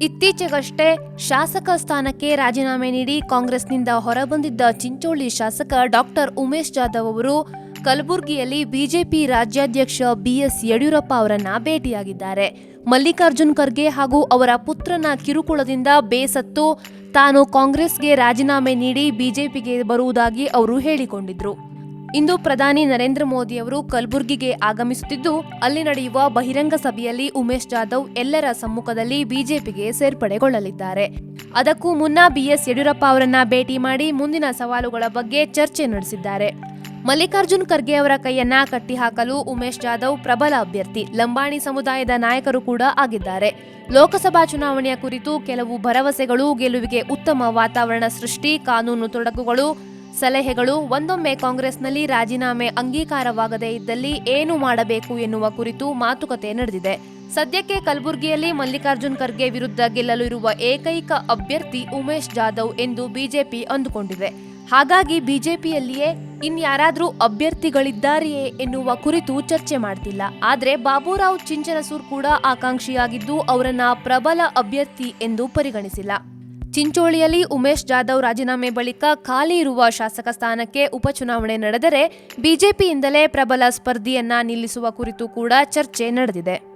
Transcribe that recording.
ಇತ್ತೀಚೆಗಷ್ಟೇ ಶಾಸಕ ಸ್ಥಾನಕ್ಕೆ ರಾಜೀನಾಮೆ ನೀಡಿ ಕಾಂಗ್ರೆಸ್ನಿಂದ ಹೊರಬಂದಿದ್ದ ಚಿಂಚೋಳಿ ಶಾಸಕ ಡಾಕ್ಟರ್ ಉಮೇಶ್ ಜಾಧವ್ ಅವರು ಕಲಬುರಗಿಯಲ್ಲಿ ಬಿಜೆಪಿ ರಾಜ್ಯಾಧ್ಯಕ್ಷ ಬಿಎಸ್ ಯಡಿಯೂರಪ್ಪ ಅವರನ್ನ ಭೇಟಿಯಾಗಿದ್ದಾರೆ. ಮಲ್ಲಿಕಾರ್ಜುನ್ ಖರ್ಗೆ ಹಾಗೂ ಅವರ ಪುತ್ರನ ಕಿರುಕುಳದಿಂದ ಬೇಸತ್ತು ತಾನು ಕಾಂಗ್ರೆಸ್ಗೆ ರಾಜೀನಾಮೆ ನೀಡಿ ಬಿಜೆಪಿಗೆ ಬರುವುದಾಗಿ ಅವರು ಹೇಳಿಕೊಂಡಿದ್ರು. ಇಂದು ಪ್ರಧಾನಿ ನರೇಂದ್ರ ಮೋದಿ ಅವರು ಕಲಬುರಗಿಗೆ ಆಗಮಿಸುತ್ತಿದ್ದು, ಅಲ್ಲಿ ನಡೆಯುವ ಬಹಿರಂಗ ಸಭೆಯಲ್ಲಿ ಉಮೇಶ್ ಜಾಧವ್ ಎಲ್ಲರ ಸಮ್ಮುಖದಲ್ಲಿ ಬಿಜೆಪಿಗೆ ಸೇರ್ಪಡೆಗೊಳ್ಳಲಿದ್ದಾರೆ. ಅದಕ್ಕೂ ಮುನ್ನ ಬಿಎಸ್ ಯಡಿಯೂರಪ್ಪ ಅವರನ್ನ ಭೇಟಿ ಮಾಡಿ ಮುಂದಿನ ಸವಾಲುಗಳ ಬಗ್ಗೆ ಚರ್ಚೆ ನಡೆಸಿದ್ದಾರೆ. ಮಲ್ಲಿಕಾರ್ಜುನ್ ಖರ್ಗೆ ಅವರ ಕೈಯನ್ನ ಕಟ್ಟಿಹಾಕಲು ಉಮೇಶ್ ಜಾಧವ್ ಪ್ರಬಲ ಅಭ್ಯರ್ಥಿ. ಲಂಬಾಣಿ ಸಮುದಾಯದ ನಾಯಕರು ಕೂಡ ಆಗಿದ್ದಾರೆ. ಲೋಕಸಭಾ ಚುನಾವಣೆಯ ಕುರಿತು ಕೆಲವು ಭರವಸೆಗಳು, ಗೆಲುವಿಗೆ ಉತ್ತಮ ವಾತಾವರಣ ಸೃಷ್ಟಿ, ಕಾನೂನು ತೊಡಕುಗಳು ಸಲಹೆಗಳು ಒಂದೊಮ್ಮೆ ಕಾಂಗ್ರೆಸ್ನಲ್ಲಿ ರಾಜೀನಾಮೆ ಅಂಗೀಕಾರವಾಗದೇ ಇದ್ದಲ್ಲಿ ಏನು ಮಾಡಬೇಕು ಎನ್ನುವ ಕುರಿತು ಮಾತುಕತೆ ನಡೆದಿದೆ. ಸದ್ಯಕ್ಕೆ ಕಲಬುರಗಿಯಲ್ಲಿ ಮಲ್ಲಿಕಾರ್ಜುನ್ ಖರ್ಗೆ ವಿರುದ್ಧ ಗೆಲ್ಲಲು ಇರುವ ಏಕೈಕ ಅಭ್ಯರ್ಥಿ ಉಮೇಶ್ ಜಾಧವ್ ಎಂದು ಬಿಜೆಪಿ ಅಂದುಕೊಂಡಿದೆ. ಹಾಗಾಗಿ ಬಿಜೆಪಿಯಲ್ಲಿಯೇ ಇನ್ಯಾರಾದರೂ ಅಭ್ಯರ್ಥಿಗಳಿದ್ದಾರೆಯೇ ಎನ್ನುವ ಕುರಿತು ಚರ್ಚೆ ಮಾಡ್ತಿಲ್ಲ. ಆದರೆ ಬಾಬುರಾವ್ ಚಿಂಚನಸೂರ್ ಕೂಡ ಆಕಾಂಕ್ಷಿಯಾಗಿದ್ದು ಅವರನ್ನ ಪ್ರಬಲ ಅಭ್ಯರ್ಥಿ ಎಂದು ಪರಿಗಣಿಸಿಲ್ಲ. ಚಿಂಚೋಳಿಯಲ್ಲಿ ಉಮೇಶ್ ಜಾಧವ್ ರಾಜೀನಾಮೆ ಬಳಿಕ ಖಾಲಿ ಇರುವ ಶಾಸಕ ಸ್ಥಾನಕ್ಕೆ ಉಪಚುನಾವಣೆ ನಡೆದರೆ ಬಿಜೆಪಿಯಿಂದಲೇ ಪ್ರಬಲ ಸ್ಪರ್ಧಿಯನ್ನ ನಿಲ್ಲಿಸುವ ಕುರಿತು ಕೂಡ ಚರ್ಚೆ ನಡೆದಿದೆ.